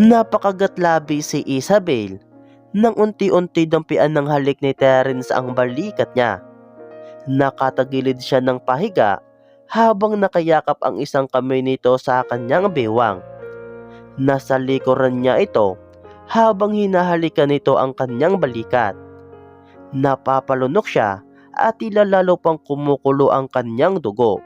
Napakagatlabi si Isabel nang unti-unti dampian ng halik ni Terence ang balikat niya. Nakatagilid siya ng pahiga habang nakayakap ang isang kamay nito sa kanyang bewang. Nasa likuran niya ito habang hinahalikan nito ang kanyang balikat. Napapalunok siya at tila lalo pang kumukulo ang kanyang dugo.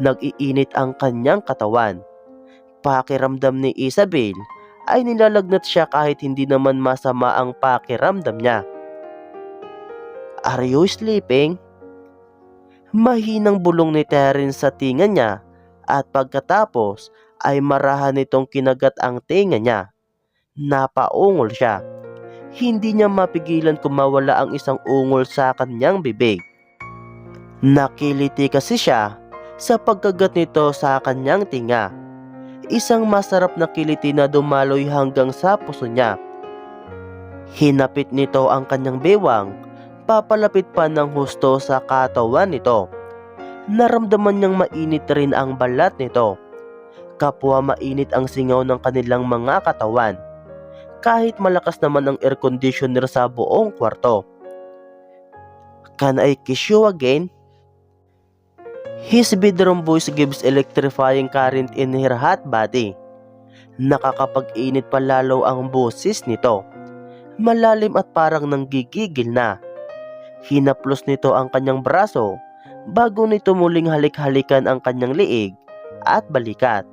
Nag-iinit ang kanyang katawan. Pakiramdam ni Isabel ay nilalagnat siya kahit hindi naman masama ang pakiramdam niya. Are you sleeping? Mahinang bulong ni Terence sa tinga niya at pagkatapos ay marahan nitong kinagat ang tinga niya. Napaungol siya. Hindi niya mapigilan kung mawala ang isang ungol sa kanyang bibig. Nakiliti kasi siya sa pagkagat nito sa kanyang tinga isang masarap na kiliti na dumaloy hanggang sa puso niya. Hinapit nito ang kanyang bewang, papalapit pa ng husto sa katawan nito. Naramdaman niyang mainit rin ang balat nito. Kapwa mainit ang singaw ng kanilang mga katawan. Kahit malakas naman ang air conditioner sa buong kwarto. Can I kiss you again? His bedroom voice gives electrifying current in her hot body. Nakakapag-init pa lalo ang boses nito. Malalim at parang nanggigigil na. Hinaplos nito ang kanyang braso bago nito muling halik-halikan ang kanyang liig at balikat.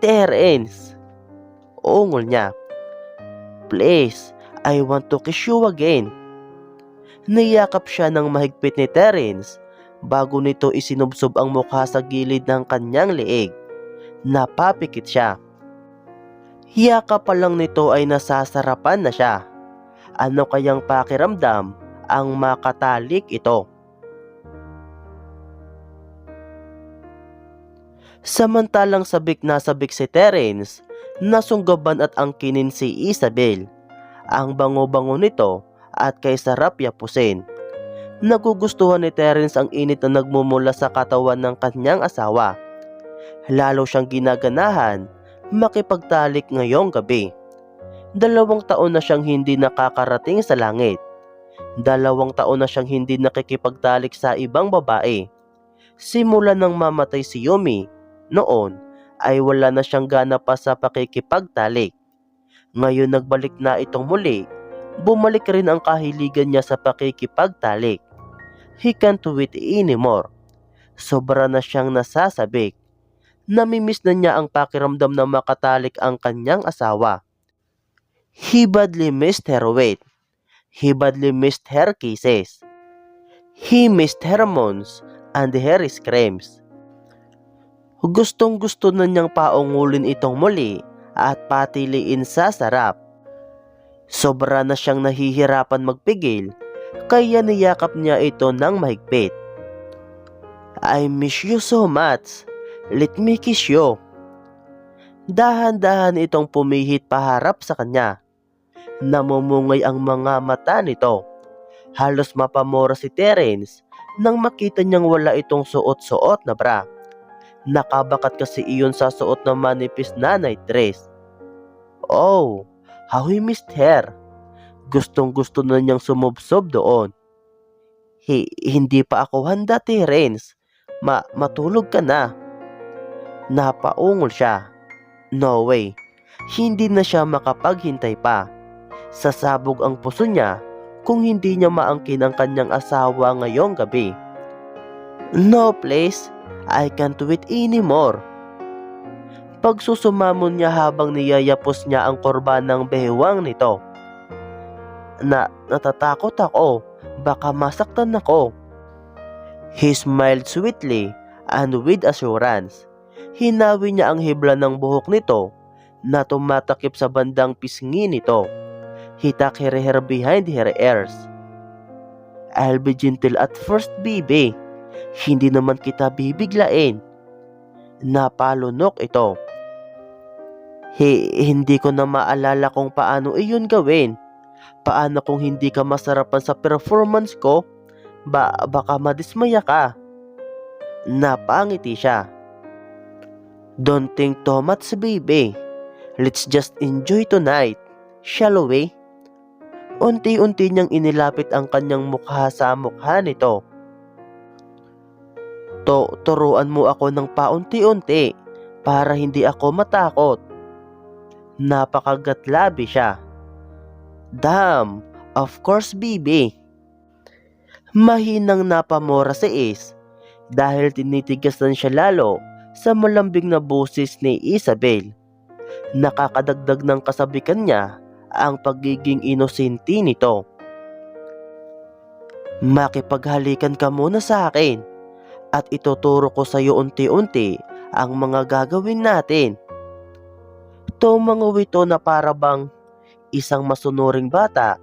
Terence, ungol niya. Please, I want to kiss you again. Niyakap siya ng mahigpit ni Terence bago nito isinubsob ang mukha sa gilid ng kanyang leeg. Napapikit siya. Hiyaka pa lang nito ay nasasarapan na siya. Ano kayang pakiramdam ang makatalik ito? Samantalang sabik na sabik si Terence, nasunggaban at angkinin si Isabel. Ang bango-bango nito at kay sarap yapusin. Nagugustuhan ni Terence ang init na nagmumula sa katawan ng kanyang asawa. Lalo siyang ginaganahan makipagtalik ngayong gabi. Dalawang taon na siyang hindi nakakarating sa langit. Dalawang taon na siyang hindi nakikipagtalik sa ibang babae. Simula nang mamatay si Yumi, noon ay wala na siyang gana pa sa pakikipagtalik. Ngayon nagbalik na itong muli, bumalik rin ang kahiligan niya sa pakikipagtalik. He can't wait anymore. Sobra na siyang nasasabik. Namimiss na niya ang pakiramdam na makatalik ang kanyang asawa. He badly missed her weight. He badly missed her kisses. He missed her moans and her screams. Gustong gusto na niyang paungulin itong muli at patiliin sa sarap. Sobra na siyang nahihirapan magpigil kaya niyakap niya ito ng mahigpit. I miss you so much. Let me kiss you. Dahan-dahan itong pumihit paharap sa kanya. Namumungay ang mga mata nito. Halos mapamora si Terence nang makita niyang wala itong suot-suot na bra. Nakabakat kasi iyon sa suot na manipis na night dress. Oh, how he missed her. Gustong gusto na niyang sumubsob doon. Hi, hindi pa ako handa, Terence. Ma matulog ka na. Napaungol siya. No way. Hindi na siya makapaghintay pa. Sasabog ang puso niya kung hindi niya maangkin ang kanyang asawa ngayong gabi. No, please. I can't wait anymore. Pagsusumamon niya habang niyayapos niya ang korban ng bewang nito. Na natatakot ako, baka masaktan ako. He smiled sweetly and with assurance. Hinawi niya ang hibla ng buhok nito na tumatakip sa bandang pisngi nito. He tucked her hair behind her ears. I'll be gentle at first, baby. Hindi naman kita bibiglain. Napalunok ito. Hi, hindi ko na maalala kung paano iyon gawin. Paano kung hindi ka masarapan sa performance ko? Ba, baka madismaya ka. Napangiti siya. Don't think too much, baby. Let's just enjoy tonight, shall we? Unti-unti niyang inilapit ang kanyang mukha sa mukha nito. To, turuan mo ako ng paunti-unti para hindi ako matakot. Napakagatlabi siya. Damn, of course, bibi. Mahinang napamora si Ace dahil tinitigasan siya lalo sa malambing na boses ni Isabel. Nakakadagdag ng kasabikan niya ang pagiging inosente nito. Makipaghalikan ka muna sa akin at ituturo ko sa iyo unti-unti ang mga gagawin natin. Tumangaw ito na para bang isang masunuring bata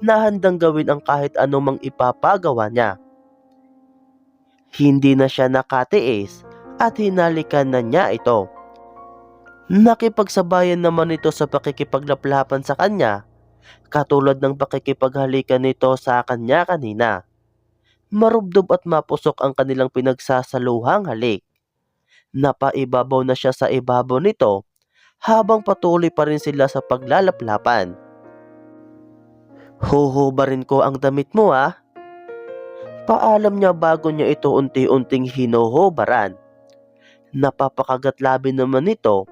na handang gawin ang kahit anumang ipapagawa niya. Hindi na siya nakatiis at hinalikan na niya ito. Nakipagsabayan naman ito sa pakikipaglaplapan sa kanya, katulad ng pakikipaghalikan nito sa kanya kanina. Marubdob at mapusok ang kanilang pinagsasaluhang halik. Napaibabaw na siya sa ibabaw nito habang patuloy pa rin sila sa paglalaplapan. Huhubarin ko ang damit mo ah. Paalam niya bago niya ito unti-unting hinuhubaran. Napapakagatlabi naman ito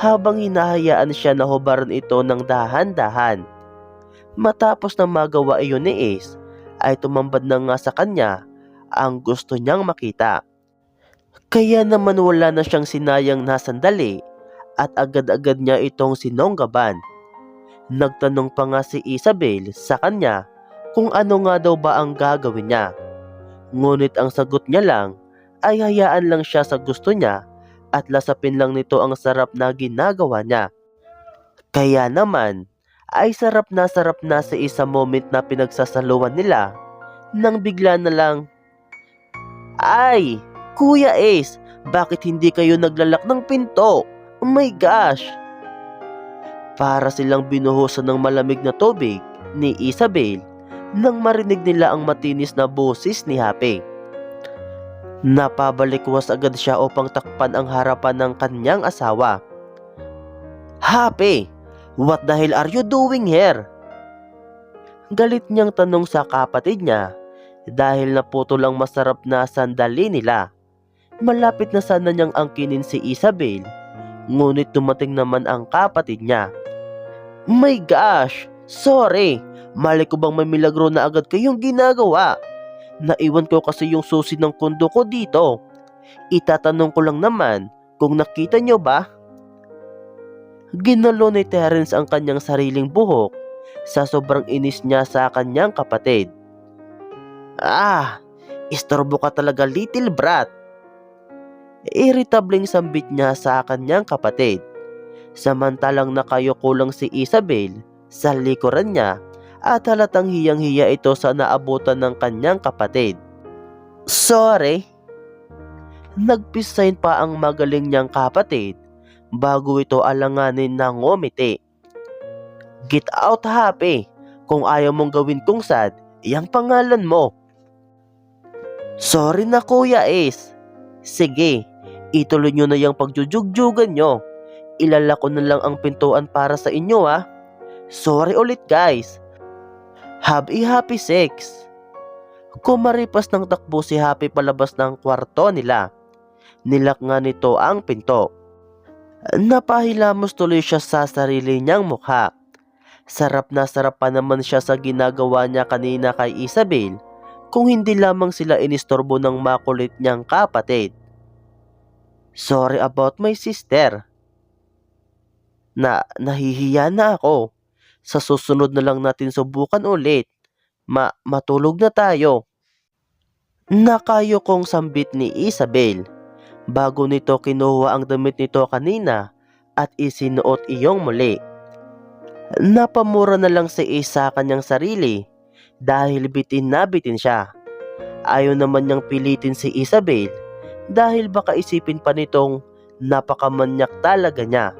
habang hinahayaan siya na hubaran ito ng dahan-dahan. Matapos na magawa iyon ni Ace, ay tumambad na nga sa kanya ang gusto niyang makita. Kaya naman wala na siyang sinayang na sandali at agad-agad niya itong sinonggaban. Nagtanong pa nga si Isabel sa kanya kung ano nga daw ba ang gagawin niya. Ngunit ang sagot niya lang ay hayaan lang siya sa gusto niya at lasapin lang nito ang sarap na ginagawa niya. Kaya naman ay sarap na sarap na sa isang moment na pinagsasaluhan nila nang bigla na lang Ay! Kuya Ace, bakit hindi kayo naglalak ng pinto? Oh my gosh! Para silang binuhusan ng malamig na tubig ni Isabel nang marinig nila ang matinis na boses ni Happy. Napabalikwas agad siya upang takpan ang harapan ng kanyang asawa. Happy, what the hell are you doing here? Galit niyang tanong sa kapatid niya dahil naputo lang masarap na sandali nila. Malapit na sana niyang angkinin si Isabel, ngunit dumating naman ang kapatid niya. My gosh, sorry, mali ko bang may milagro na agad kayong ginagawa? Naiwan ko kasi yung susi ng kondo ko dito. Itatanong ko lang naman kung nakita nyo ba? Ginalo ni Terence ang kanyang sariling buhok sa sobrang inis niya sa kanyang kapatid. Ah, istorbo ka talaga little brat. Irritableng sambit niya sa kanyang kapatid. Samantalang nakayuko lang si Isabel sa likuran niya at halatang hiyang-hiya ito sa naabutan ng kanyang kapatid. Sorry. Nagpisign pa ang magaling niyang kapatid bago ito alanganin ng ngumiti. Get out happy. Kung ayaw mong gawin kong sad, iyang pangalan mo. Sorry na kuya Ace. Sige, ituloy nyo na yung pagjujugjugan nyo. Ilalako na lang ang pintuan para sa inyo ha. Sorry ulit guys. Have a happy sex. Kumaripas ng takbo si Happy palabas ng kwarto nila. Nilak nga nito ang pinto. Napahilamos tuloy siya sa sarili niyang mukha. Sarap na sarap pa naman siya sa ginagawa niya kanina kay Isabel kung hindi lamang sila inistorbo ng makulit niyang kapatid. Sorry about my sister. Na nahihiya na ako. Sa susunod na lang natin subukan ulit. Ma matulog na tayo. Nakayo kong sambit ni Isabel. Bago nito kinuha ang damit nito kanina at isinuot iyong muli. Napamura na lang si Isa kanyang sarili dahil bitin na bitin siya. Ayaw naman niyang pilitin si Isabel dahil baka isipin pa nitong napakamanyak talaga niya.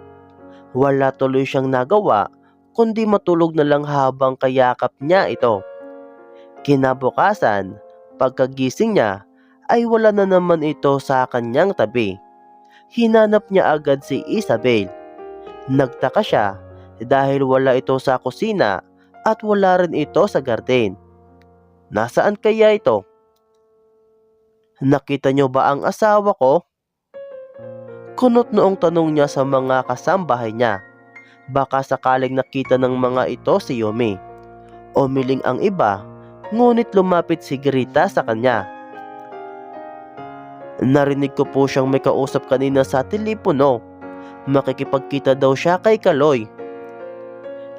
Wala tuloy siyang nagawa kundi matulog na lang habang kayakap niya ito. Kinabukasan, pagkagising niya ay wala na naman ito sa kanyang tabi. Hinanap niya agad si Isabel. Nagtaka siya dahil wala ito sa kusina at wala rin ito sa garden. Nasaan kaya ito? Nakita niyo ba ang asawa ko? Kunot noong tanong niya sa mga kasambahay niya. Baka sakaling nakita ng mga ito si Yumi. Umiling ang iba, ngunit lumapit si Grita sa kanya. Narinig ko po siyang may kausap kanina sa telepono. Makikipagkita daw siya kay Kaloy.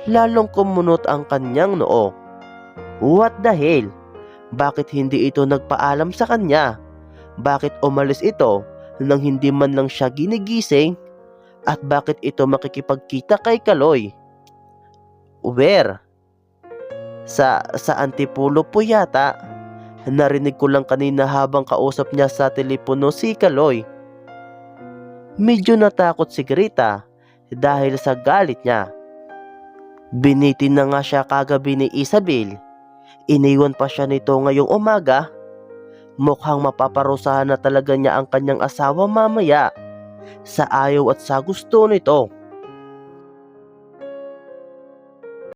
Lalong kumunot ang kanyang noo. What the hell? Bakit hindi ito nagpaalam sa kanya? Bakit umalis ito nang hindi man lang siya ginigising? At bakit ito makikipagkita kay Kaloy? Where? Sa, sa Antipulo po yata. Narinig ko lang kanina habang kausap niya sa telepono si Kaloy. Medyo natakot si Grita dahil sa galit niya. Binitin na nga siya kagabi ni Isabel. Iniwan pa siya nito ngayong umaga. Mukhang mapaparusahan na talaga niya ang kanyang asawa mamaya sa ayaw at sa gusto nito.